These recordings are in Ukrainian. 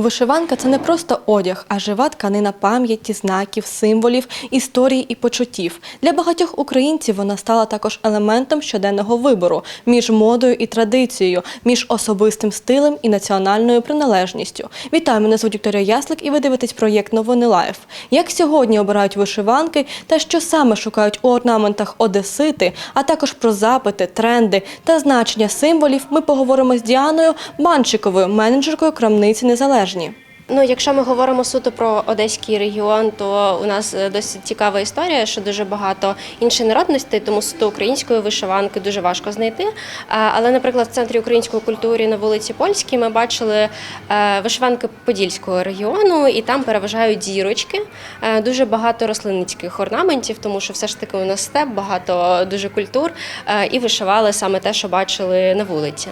Вишиванка це не просто одяг, а жива тканина пам'яті, знаків, символів, історії і почуттів. Для багатьох українців вона стала також елементом щоденного вибору між модою і традицією, між особистим стилем і національною приналежністю. Вітаю, мене звуть Вікторія Яслик, і ви дивитесь проєкт Новини Лайф. Як сьогодні обирають вишиванки та що саме шукають у орнаментах одесити, а також про запити, тренди та значення символів, ми поговоримо з Діаною Банчиковою, менеджеркою крамниці Незалежні. Ну, якщо ми говоримо суто про одеський регіон, то у нас е, досить цікава історія, що дуже багато інших народностей, тому суто української вишиванки дуже важко знайти. Але, наприклад, в центрі української культури на вулиці Польській ми бачили е, вишиванки Подільського регіону, і там переважають дірочки, Е, дуже багато рослинницьких орнаментів, тому що все ж таки у нас степ, багато дуже культур, е, і вишивали саме те, що бачили на вулиці.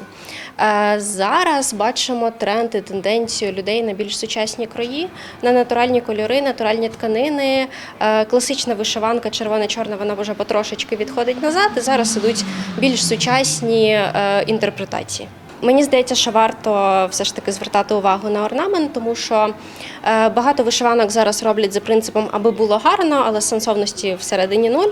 Е, Зараз бачимо тренд і тенденцію людей на більш сучасні крої, на натуральні кольори, натуральні тканини. Е, Класична вишиванка червона-чорна, вона вже потрошечки відходить назад. І зараз ідуть більш сучасні е, інтерпретації. Мені здається, що варто все ж таки звертати увагу на орнамент, тому що е, багато вишиванок зараз роблять за принципом, аби було гарно, але сенсовності всередині нуль.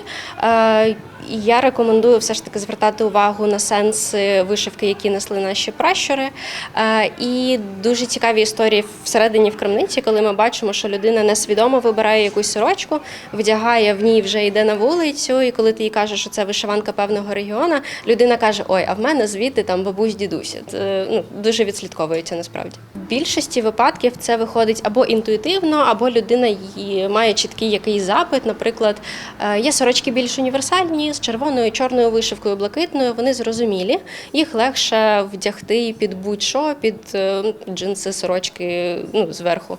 Е, і Я рекомендую все ж таки звертати увагу на сенси вишивки, які несли наші пращури. Е, І дуже цікаві історії всередині в крамниці, коли ми бачимо, що людина несвідомо вибирає якусь сорочку, вдягає в ній, вже йде на вулицю. І коли ти їй кажеш, що це вишиванка певного регіону, людина каже: Ой, а в мене звідти там бабусь дідуся. Це ну, дуже відслідковується насправді. В більшості випадків це виходить або інтуїтивно, або людина її має чіткий якийсь запит. Наприклад, е, є сорочки більш універсальні з червоною, чорною вишивкою, блакитною. Вони зрозумілі, їх легше вдягти під будь-що, під е, джинси, сорочки ну, зверху.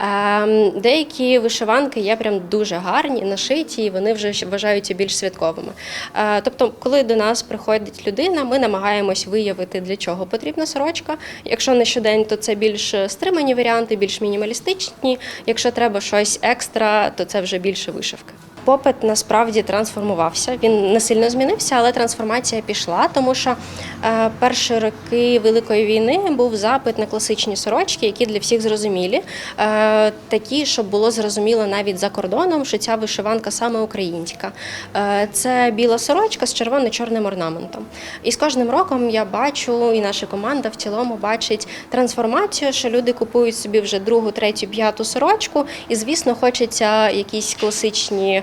Ем, Деякі вишиванки є прям дуже гарні, нашиті, і вони вже вважаються більш святковими. Е, Тобто, коли до нас приходить людина, ми намагаємось виявити, для чого потрібна сорочка. Якщо не щодень, то це більш стримані варіанти, більш мінімалістичні. Якщо треба щось екстра, то це вже більше вишивки. Попит насправді трансформувався. Він не сильно змінився, але трансформація пішла, тому що е, перші роки Великої війни був запит на класичні сорочки, які для всіх зрозумілі, е, такі, щоб було зрозуміло навіть за кордоном, що ця вишиванка саме українська. Е, це біла сорочка з червоно-чорним орнаментом. І з кожним роком я бачу, і наша команда в цілому бачить трансформацію, що люди купують собі вже другу, третю, п'яту сорочку, і звісно, хочеться якісь класичні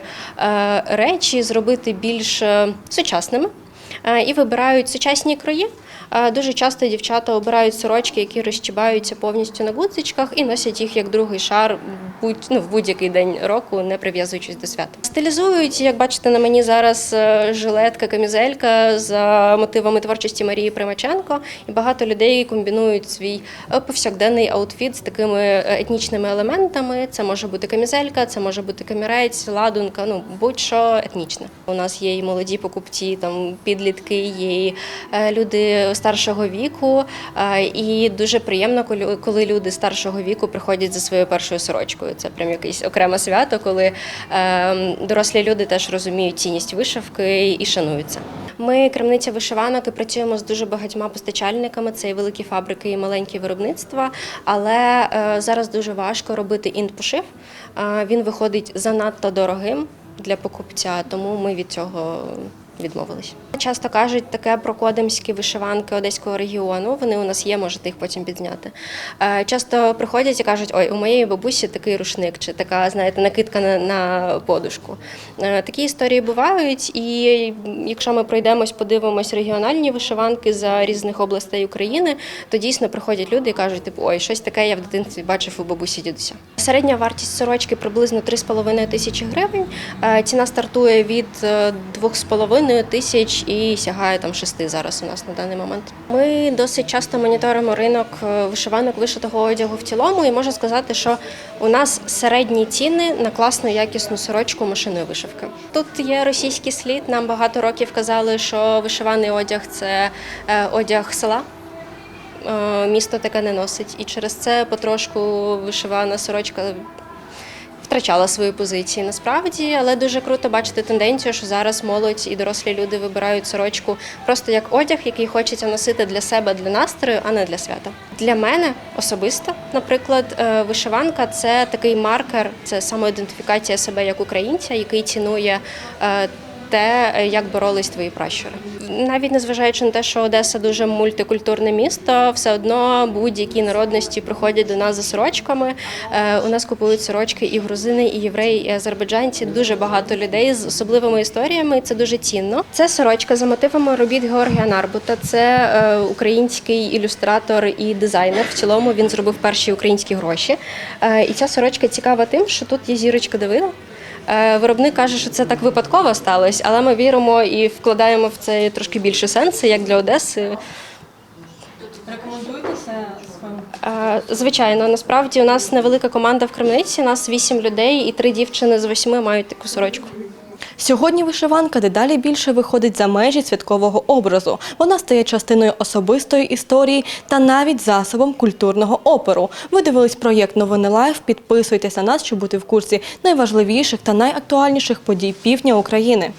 речі зробити більш е, сучасними. Е, І вибирають сучасні крої. Е, Дуже часто дівчата обирають сорочки, які розчібаються повністю на гудзичках і носять їх як другий шар будь, ну, в будь-який день року, не прив'язуючись до свята. Стилізують, як бачите, на мені зараз е, жилетка, камізелька за мотивами творчості Марії Примаченко. І багато людей комбінують свій е, повсякденний аутфіт з такими етнічними елементами. Це може бути камізелька, це може бути камірець, ладунка, ну будь-що етнічне. У нас є і молоді покупці, там підлітки, є і люди старшого віку. е, І дуже приємно, коли- люди старшого віку приходять за своєю першою сорочкою. Це прям якесь окреме свято, коли е, дорослі люди теж розуміють цінність вишивки і шануються. Ми крамниця вишиванок і працюємо з дуже багатьма постачальниками. Це і великі фабрики, і маленькі виробництва. Але е, зараз дуже важко робити інт-пошив. Е, Він виходить занадто дорогим для покупця, тому ми від цього відмовились. Часто кажуть таке про кодемські вишиванки одеського регіону. Вони у нас є, можете їх потім підняти. Е, часто приходять і кажуть, ой, у моєї бабусі такий рушник, чи така, знаєте, накидка на, на подушку. Е, такі історії бувають, і якщо ми пройдемось, подивимось регіональні вишиванки за різних областей України, то дійсно приходять люди і кажуть, типу, ой, щось таке я в дитинстві бачив у бабусі дідуся. Середня вартість сорочки приблизно 3,5 тисячі гривень. Е, ціна стартує від 2,5 3,5 тисяч і сягає там 6 зараз у нас на даний момент. Ми досить часто моніторимо ринок е, вишиванок вишитого одягу в цілому, і можу сказати, що у нас середні ціни на класну якісну сорочку машиною вишивки. Тут є російський слід. Нам багато років казали, що вишиваний одяг це е, одяг села. Е, місто таке не носить, і через це потрошку вишивана сорочка втрачала свої позиції насправді, але дуже круто бачити тенденцію, що зараз молодь і дорослі люди вибирають сорочку просто як одяг, який хочеться носити для себе, для настрою, а не для свята. Для мене особисто, наприклад, е, вишиванка це такий маркер, це самоідентифікація себе як українця, який цінує. Те, е, як боролись твої пращури. Навіть незважаючи на те, що Одеса дуже мультикультурне місто, все одно будь-які народності приходять до нас за сорочками. Е, У нас купують сорочки і грузини, і євреї, і азербайджанці. Дуже багато людей з особливими історіями. і Це дуже цінно. Це сорочка за мотивами робіт Георгія Нарбута. Це е, український ілюстратор і дизайнер. В цілому він зробив перші українські гроші. І ця сорочка цікава тим, що тут є зірочка Давида. Е, Виробник каже, що це так випадково сталося, але ми віримо і вкладаємо в це трошки більше сенсу, як для Одеси. Рекомендуєте це Звичайно, насправді у нас невелика команда в Кремниці, нас вісім людей, і три дівчини з восьми мають таку сорочку. Сьогодні вишиванка дедалі більше виходить за межі святкового образу. Вона стає частиною особистої історії та навіть засобом культурного опору. Ви дивились проєкт Новини Лайф. Підписуйтесь на нас, щоб бути в курсі найважливіших та найактуальніших подій півдня України.